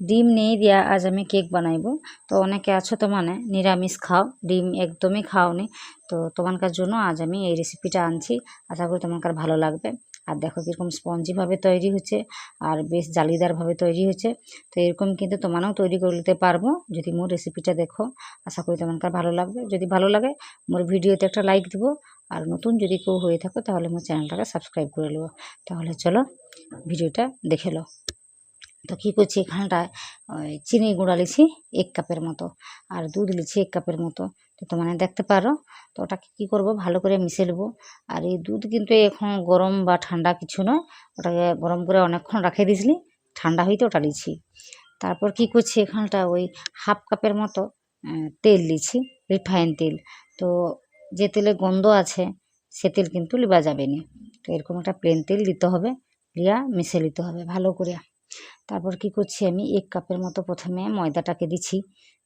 ডিম নেই দিয়া আজ আমি কেক বানাইবো। তো অনেকে আছো তো মানে নিরামিষ খাও, ডিম একদমই খাওনি। তো তোমানকার জন্য আজ আমি এই রেসিপিটা আনছি। আশা করি তোমানকার ভালো লাগবে। আর দেখো কীরকম স্পঞ্জিভাবে তৈরি হচ্ছে, আর বেশ জালিদারভাবে তৈরি হচ্ছে। তো এরকম কিন্তু তোমারও তৈরি করে নিতে পারব। যদি মোর রেসিপিটা দেখো, আশা করি তোমানকার ভালো লাগবে। যদি ভালো লাগে, মোর ভিডিওতে একটা লাইক দিব। আর নতুন যদি কেউ হয়ে থাকো, তাহলে মোর চ্যানেলটাকে সাবস্ক্রাইব করে নেব তাহলে চলো, ভিডিওটা দেখে লো। তো কী করছি এখানটায়? চিনি গুঁড়া লিছি এক কাপের মতো আর দুধ লিছি এক কাপের মতো। তো তোমরা দেখতে পারো, তো ওটাকে কী করব? ভালো করে মিশে নেব। আর এই দুধ কিন্তু এখন গরম বা ঠান্ডা কিছু নয়, ওটাকে গরম করে অনেকক্ষণ রাখে দিয়েছিলি, ঠান্ডা হইতে ওটা লিছি। তারপর কী করছি এখানটা? ওই হাফ কাপের মতো তেল লিছি, রিফাইন তেল। তো যে তেলে গন্ধ আছে, সে তেল কিন্তু লিবা যাবে না। তো এরকম একটা প্লেন তেল দিতে হবে, লিয়া মিশে নিতে হবে ভালো করে তারপর কি করছি আমি? এক কাপের মতো প্রথমে ময়দাটাকে দিছি।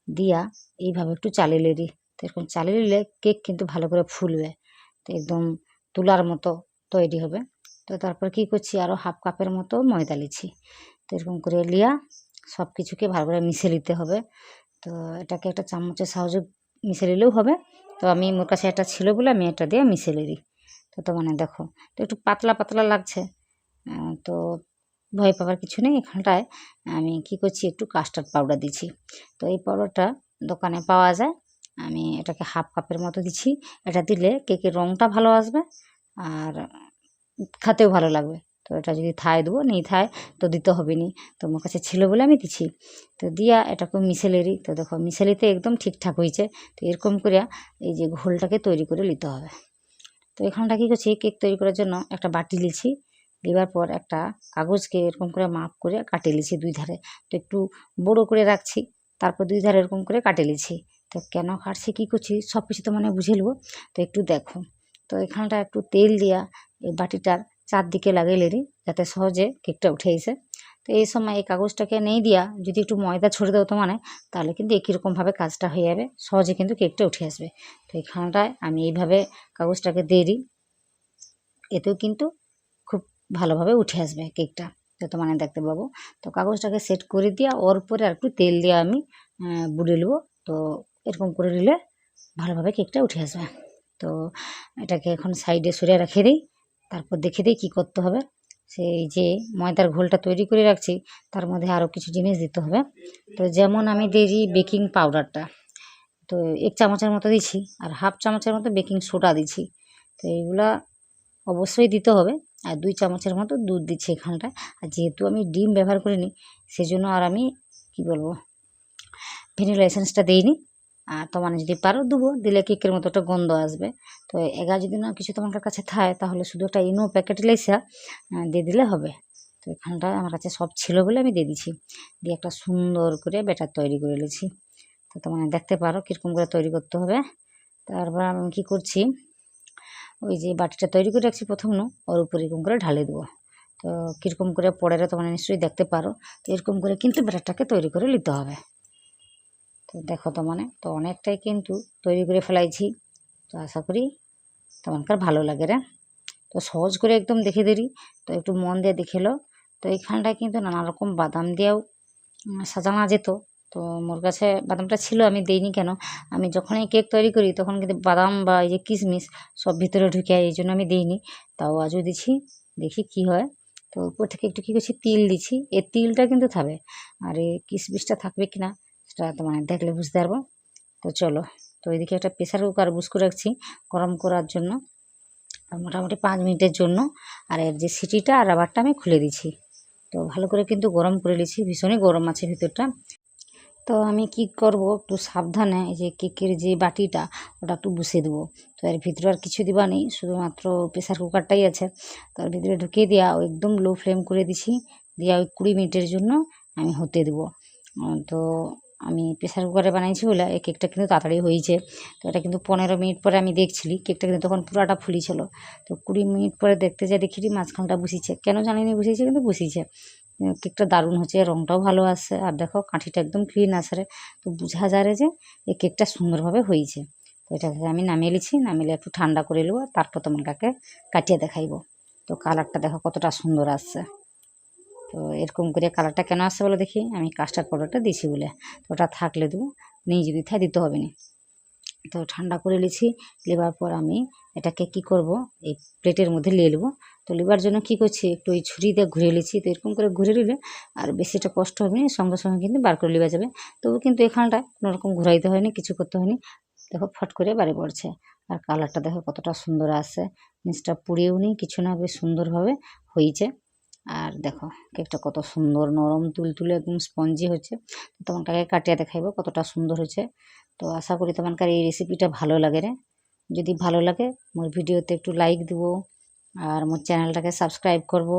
দিয়া এইভাবে একটু চালিয়ে নিলি তো এরকম চালিয়ে নিলে কেক কিন্তু ভালো করে ফুলবে। তো একদম তুলার মতো তৈরি হবে। তো তারপর কি করছি? আরও হাফ কাপের মতো ময়দা লিছি। তো এরকম করে লিয়া সব কিছুকে ভালো করে মিশে নিতে হবে। তো এটাকে একটা চামচের সাহায্যে মিশে নিলেও হবে। তো আমি মোর কাছে একটা ছিল বলে আমি এটা দিয়ে মিশে নিলি তো তো মানে দেখো, তো একটু পাতলা পাতলা লাগছে। তো ভয় পাওয়ার কিছু নেই। এখানটায় আমি কি করছি? একটু কাস্টার্ড পাউডার দিচ্ছি। তো এই পাউডারটা দোকানে পাওয়া যায়। আমি এটাকে হাফ কাপের মতো দিচ্ছি। এটা দিলে কেকের রঙটা ভালো আসবে আর খেতেও ভালো লাগবে। তো এটা যদি থায় দেবো, নেই থায় তো দিতে হবে নি। তো আমার কাছে ছিল বলে আমি দিচ্ছি। তো দিয়া এটাকে মিশেলেরই। তো দেখো, মিশেলিতে একদম ঠিকঠাক হয়েছে। তো এরকম করে এই যে ঘোলটাকে তৈরি করে নিতে হবে। তো এখানটা কী করছি? কেক তৈরি করার জন্য একটা বাটি লিছি দেওয়ার পর একটা কাগজকে এরকম করে মাপ করে কাটে লিছি দুই ধারে। তো একটু বড়ো করে রাখছি, তারপর দুই ধারে এরকম করে কাটে লিছি তো কেন কাটছি, কী করছি, সব কিছু তো মানে বুঝে নেব। তো একটু দেখো। তো এখানটা একটু তেল দিয়া এই বাটিটার চারদিকে লাগাইলেরই যাতে সহজে কেকটা উঠে এসে। তো এই সময় এই কাগজটাকে নেই দিয়া যদি একটু ময়দা ছড়ে তো মানে তাহলে কিন্তু একই রকমভাবে কাজটা হয়ে যাবে, সহজে কিন্তু কেকটা উঠে আসবে। তো এখানটায় আমি এইভাবে কাগজটাকে দিয়ে দিই। এতেও কিন্তু ভালোভাবে উঠে আসবে কেকটা। যত মানে দেখতে পাবো। তো কাগজটাকে সেট করে দিয়া, ওর পরে আর একটু তেল দিয়ে আমি বুড়ে নেব। তো এরকম করে নিলে ভালোভাবে কেকটা উঠে আসবে। তো এটাকে এখন সাইডে সরিয়ে রেখে দিই। তারপর দেখে দিই কী করতে হবে। সেই যে ময়দার ঘোলটা তৈরি করে রাখছি, তার মধ্যে আরও কিছু জিনিস দিতে হবে। তো যেমন আমি দিয়েছি বেকিং পাউডারটা। তো এক চামচের মতো দিছি, আর হাফ চামচের মতো বেকিং সোডা দিছি। তো এইগুলা অবশ্যই দিতে হবে। দুই চামচের মতো দুধ দিচ্ছি এখানটায়। আর যেহেতু আমি ডিম ব্যবহার করিনি, সেজন্য আর আমি কি বলব, ভ্যানিলা এসেন্সটা দিইনি। আর তোমার যদি পারো দেবো, দিলে কেকের মতো একটা গন্ধ আসবে। তো এগা যদি না কিছু তোমার কাছে থাকে তাহলে শুধু একটা ইনো প্যাকেট লেসা দিয়ে দিলে হবে। তো এখানটা আমার কাছে সব ছিল বলে আমি দিয়ে দিছি। দিয়ে একটা সুন্দর করে ব্যাটার তৈরি করে নিয়েছি। তো তোমরা দেখতে পারো কীরকম করে তৈরি করতে হবে। তারপর আমি কী করছি ওই যে বাটিটা তৈরি করে রাখছি প্রথম নো, ওর উপর এরকম করে ঢালে দেবো। তো কীরকম করে পড়ে তোমরা নিশ্চয়ই দেখতে পারো, তো এরকম করে কিন্তু ব্যাটারটাকে তৈরি করে নিতে হবে। তো দেখো তো মানে তো অনেকটাই কিন্তু তৈরি করে ফেলাইছি, তো আশা করি তোমার ভালো লাগে রে। তো সহজ করে একদম দেখে দিলি তো একটু মন দিয়ে দেখে তো এইখানটায় কিন্তু নানা রকম বাদাম দিয়েও সাজানো যেত তো মোর কাছে বাদামটা ছিল, আমি দিইনি কেন? আমি যখনই কেক তৈরি করি, তখন কিন্তু বাদাম বা এই যে কিশমিশ সব ভিতরে ঢুকে, এই জন্য আমি দিইনি। তাও আজও দিছি, দেখি কি হয়। তো উপর থেকে একটু কী করছি, তিল দিছি। এই তিলটা কিন্তু থাকবে আর এই কিশমিশটা থাকবে কি না, সেটা তোমার দেখলে বুঝতে পারব। তো চলো, তো এদিকে একটা প্রেসার কুকার বুস করে রাখছি গরম করার জন্য মোটামুটি পাঁচ মিনিটের জন্য। আর এর যে সিটিটা আর রাবারটা আমি খুলে দিছি। তো ভালো করে কিন্তু গরম করে নিয়েছি, ভীষণই গরম আছে ভিতরটা। তো আমি কি করব একটু সাবধানে এই যে কেকের যে বাটিটা ওটা একটু বসিয়ে দেবো। তো এর ভিতরে আর কিছু দিবা নেই শুধুমাত্র প্রেসার কুকারটাই আছে। তো এর ভিতরে ঢুকিয়ে দেওয়া একদম লো ফ্লেম করে দিছি দিয়া ওই কুড়ি মিনিটের জন্য আমি হতে দেবো। তো আমি প্রেসার কুকারে বানাইছি বলে এই কেকটা কিন্তু তাড়াতাড়ি হয়েছে। তো এটা কিন্তু পনেরো মিনিট পরে আমি দেখছিলি কেকটা কিন্তু তখন পুরাটা ফুলি ছিল। তো কুড়ি মিনিট পরে দেখতে যাই দেখি মাঝখানটা বসিছে। কেন জানি না বসিয়েছে কিন্তু উম, কেকটা দারুণ হচ্ছে রঙটাও ভালো আসছে আর দেখো, কাঠিটা একদম ক্লিন আসে তো বোঝা যায় যে এই কেকটা সুন্দরভাবে হয়েছে। তো এটাকে আমি নামিয়ে লিছি নামিয়ে একটু ঠান্ডা করে নেব, তারপর তোমার কাকে কাটিয়ে দেখাইবো। তো কালারটা দেখো কতটা সুন্দর আসছে তো এরকম করে কালারটা কেন আসছে বলে দেখি, আমি কাস্টার্ড পাউডারটা দিছি বলে। তো ওটা থাকলে দেবো, নেই যদি থাই দিতে হবে না। তো ঠান্ডা করে নিয়েছি নেবার পর আমি এটাকে কি করব, এই প্লেটের মধ্যে নিয়ে নেব। তো নেবার জন্য কি করছি, একটু ওই ছুরি দিয়ে ঘুরে নিয়েছি তো এরকম করে ঘুরে নিলে আর বেশি বেশিটা কষ্ট হবে না, সঙ্গে সঙ্গে কিন্তু বার করে নেওয়া যাবে। তবু কিন্তু এখানটায় কোনো রকম ঘুরাইতে হয়নি, কিছু করতে হয়নি। দেখো ফট করে বাড়ি পড়ছে। আর কালারটা দেখো কতটা সুন্দর আসে নিচটা পুড়িয়েও নেই, কিছু না, বেশ সুন্দরভাবে হয়েছে। আর দেখো কেকটা কত সুন্দর, নরম, তুলতুলে, একদম স্পঞ্জি হচ্ছে। তোমাকে কাটিয়ে দেখাইবো কতটা সুন্দর হয়েছে। তো আশা করি তোমার এই রেসিপিটা ভালো লাগে রে। যদি ভালো লাগে, মোর ভিডিওতে একটু লাইক দিব আর মোর চ্যানেলটাকে সাবস্ক্রাইব করব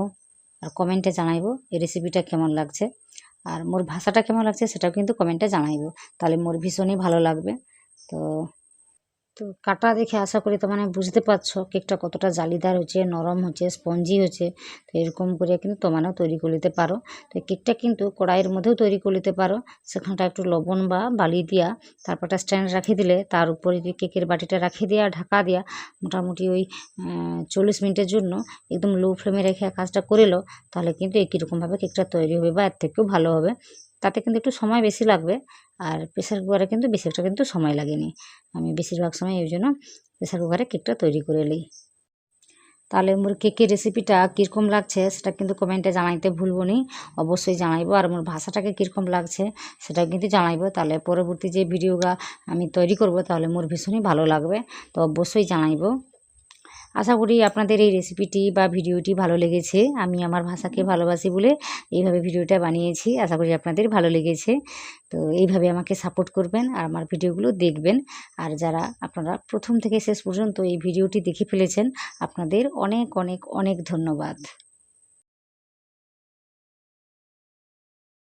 আর কমেন্টে জানাইব এই রেসিপিটা কেমন লাগছে। আর মোর ভাষাটা কেমন লাগছে, সেটাও কিন্তু কমেন্টে জানাইব। তাহলে মোর ভীষণই ভালো লাগবে। তো তো কাটা দেখে আশা করি তোমরা বুঝতে পারছ, কেকটা কতটা জালিদার হচ্ছে, নরম হচ্ছে, স্পঞ্জি হচ্ছে, তো এরকম করে কিন্তু তোমরাও তৈরি করে নিতে পারো। তো কেকটা কিন্তু কড়াইয়ের মধ্যেও তৈরি করে নিতে পারো, সেখানটা একটু লবণ বা বালি দিয়া তারপরটা স্ট্যান্ড রাখে দিলে, তার উপরে কেকের বাটিটা রাখে দেওয়া ঢাকা দেওয়া মোটামুটি ওই চল্লিশ মিনিটের জন্য একদম লো ফ্লেমে রেখে কাজটা করে লো তাহলে কিন্তু একই রকমভাবে কেকটা তৈরি হবে বা এর থেকেও ভালো হবে। তাতে কিন্তু একটু সময় বেশি লাগবে। আর প্রেসার কুকারে কিন্তু বেশি একটা কিন্তু সময় লাগেনি। আমি বেশিরভাগ সময় এই জন্য প্রেসার কুকারে কেকটা তৈরি করে নিই। তাহলে মোর কেকের রেসিপিটা কীরকম লাগছে সেটা কিন্তু কমেন্টে জানাইতে ভুলবো নি। অবশ্যই জানাইবো। আর মোর ভাষাটাকে কীরকম লাগছে সেটাও কিন্তু জানাইবো। তাহলে পরবর্তী যে ভিডিওটা আমি তৈরি করব তাহলে মোর ভীষণই ভালো লাগবে। তো অবশ্যই জানাইবো। আশা করি আপনাদের এই রেসিপিটি বা ভিডিওটি ভালো লেগেছে। আমি আমার ভাষাকে ভালোবাসি বলে এইভাবে ভিডিওটা বানিয়েছি। আশা করি আপনাদের ভালো লেগেছে। তো এইভাবে আমাকে সাপোর্ট করবেন আর আমার ভিডিওগুলো দেখবেন। আর যারা আপনারা প্রথম থেকে শেষ পর্যন্ত এই ভিডিওটি দেখে ফেলেছেন, আপনাদের অনেক অনেক অনেক ধন্যবাদ।